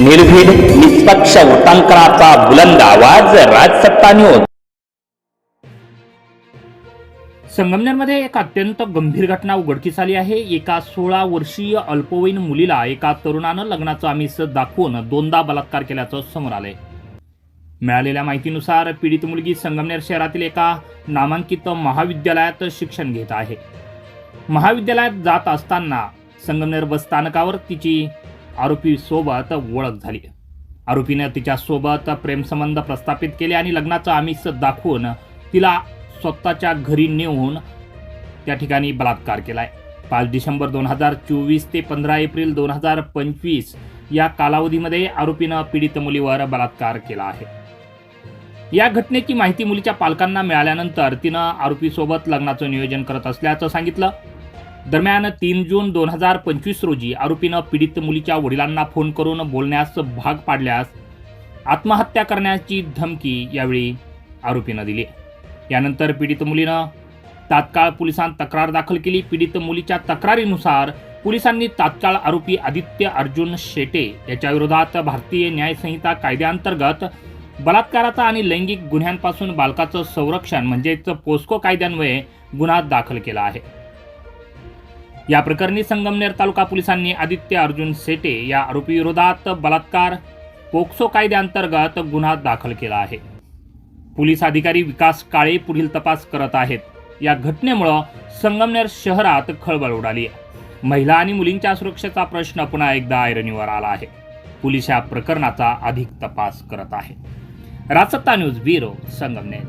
निर्भीड निष्पक्ष वृत्तांकनाचा बुलंद आवाज राजसत्ता न्यूज संगमनेरमध्ये एक अत्यंत गंभीर घटना उघडकीस आली आहे. एका सोळा वर्षीय अल्पवयीन मुलीला एका तरुणानं लग्नाचं आमिष दाखवून दोनदा बलात्कार केल्याचं समोर आलंय. मिळालेल्या माहितीनुसार पीडित मुलगी संगमनेर शहरातील एका नामांकित महाविद्यालयात शिक्षण घेत आहे. महाविद्यालयात जात असताना संगमनेर बस स्थानकावर तिची आरोपी सोबत ओळख झाली. आरोपीनं तिच्यासोबत प्रेमसंबंध प्रस्थापित केले आणि लग्नाचं आमिष दाखवून तिला स्वतःच्या घरी नेऊन त्या ठिकाणी बलात्कार केलाय. पाच डिसेंबर दोन हजार चोवीस ते पंधरा एप्रिल दोन हजार पंचवीस या कालावधीमध्ये आरोपीनं पीडित मुलीवर बलात्कार केला आहे. या घटनेची माहिती मुलीच्या पालकांना मिळाल्यानंतर तिनं आरोपीसोबत लग्नाचं नियोजन करत असल्याचं सांगितलं. दरम्यान तीन जून दोन हजार पंचवीस रोजी आरोपीनं पीडित मुलीच्या वडिलांना फोन करून बोलण्यास भाग पाडल्यास आत्महत्या करण्याची धमकी यावेळी आरोपीनं दिली. यानंतर पीडित मुलीनं तात्काळ पोलिसांत तक्रार दाखल केली. पीडित मुलीच्या तक्रारीनुसार पोलिसांनी तात्काळ आरोपी आदित्य अर्जुन शेटे याच्या विरोधात भारतीय न्यायसंहिता कायद्याअंतर्गत बलात्काराचा आणि लैंगिक गुन्ह्यांपासून बालकाचं संरक्षण म्हणजेच पोस्को कायद्यान्वये गुन्हा दाखल केला आहे. या प्रकरणी संगमनेर तालुका पोलिसांनी आदित्य अर्जुन सेटे या आरोपी विरोधात बलात्कार पोक्सो कायद्याअंतर्गत गुन्हा दाखल केला आहे. पोलीस अधिकारी विकास काळे पुढील तपास करत आहेत. या घटनेमुळं संगमनेर शहरात खळबळ उडाली आहे. महिला आणि मुलींच्या सुरक्षेचा प्रश्न पुन्हा एकदा ऐरणीवर आला आहे. पोलीस या प्रकरणाचा अधिक तपास करत आहे Rajsatta news bureau Sangamner.